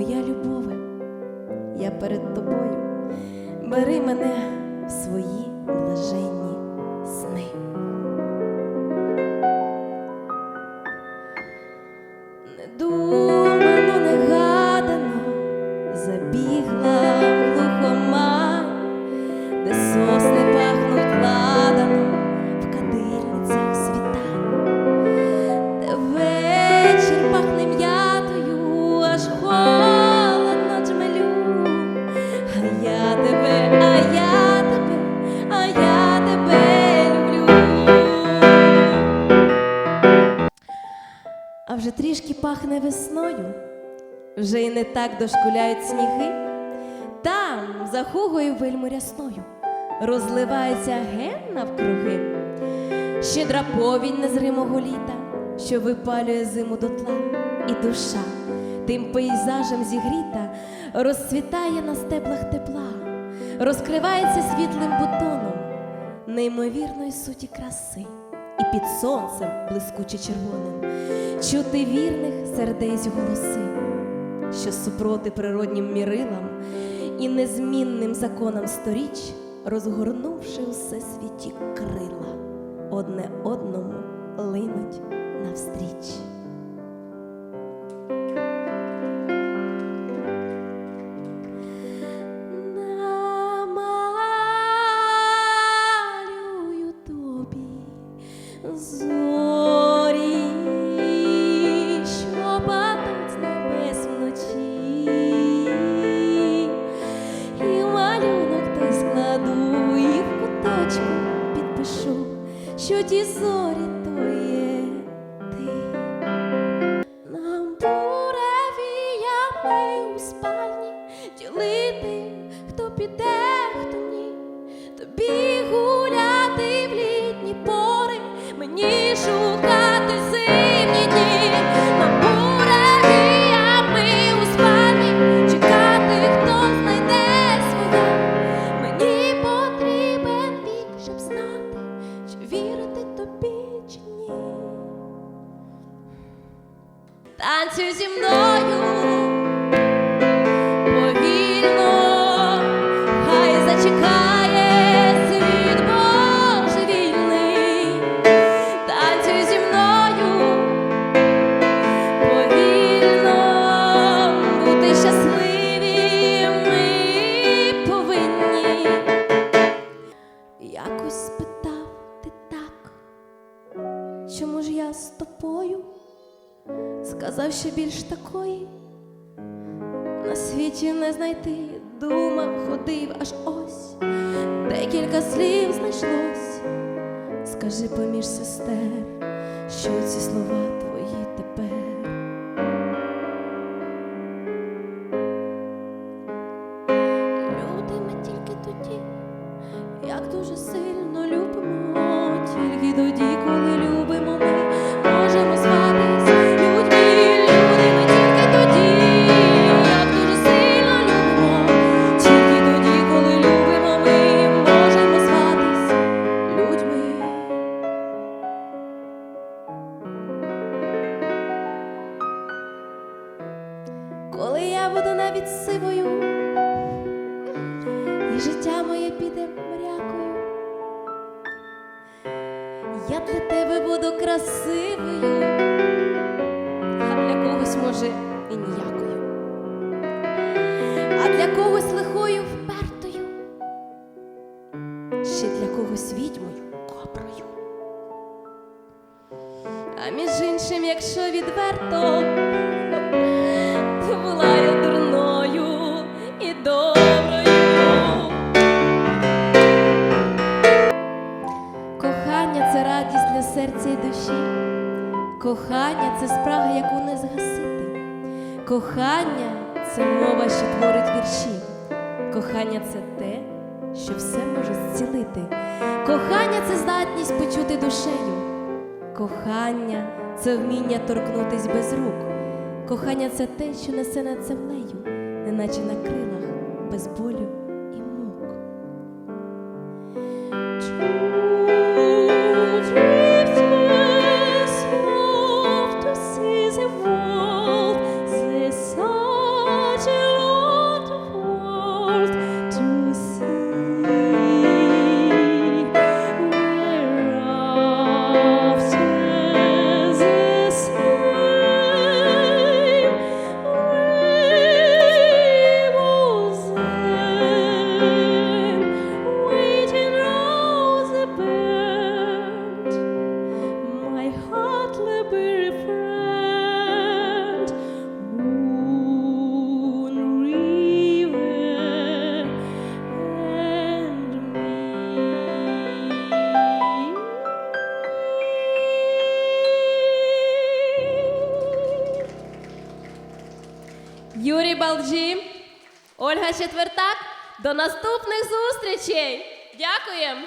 моя любове, я перед тобою, бери мене в свої блаженні вже трішки пахне весною, вже й не так дошкуляють сніги. Там, за хугою вельму рясною, розливається ген навкруги. Щедра повінь незримого літа, що випалює зиму дотла, і душа тим пейзажем зігріта, розцвітає на стеблах тепла, розкривається світлим бутоном неймовірної суті краси, і під сонцем блискуче червоним чути вірних сердець голоси, що супроти природнім мірилам і незмінним законам сторіч, розгорнувши усе світі крила, одне одному линуть навстріч. Що ті зорі то мені шукати зимні дні. Нам буревіями у спальні чекати, хто знайде своє. Мені потрібен вік, щоб знати, вірити тобі, чи ні. Танцюй зі мною Сказав, що більш такої на світі не знайти, думав, ходив аж ось, декілька слів знайшлось. Скажи поміж сестер, що ці слова твої тепер. Любимо тільки тоді, як дуже сильно Коли я буду навіть сивою, і життя моє піде мрякою. Я для тебе буду красивою, а для когось, може, і ніякою, а для когось лихою впертою, ще для когось відьмою копрою. А між іншим, якщо відверто, Кохання це спрага, яку не згасити. Кохання це мова, що творить вірші. Кохання це те, що все може зцілити. Кохання це здатність почути душею. Кохання це вміння торкнутись без рук. Кохання це те, що несе над землею, неначе на крилах без болю Юрій Балджі, Ольга Четвертак. До наступних зустрічей! Дякуємо!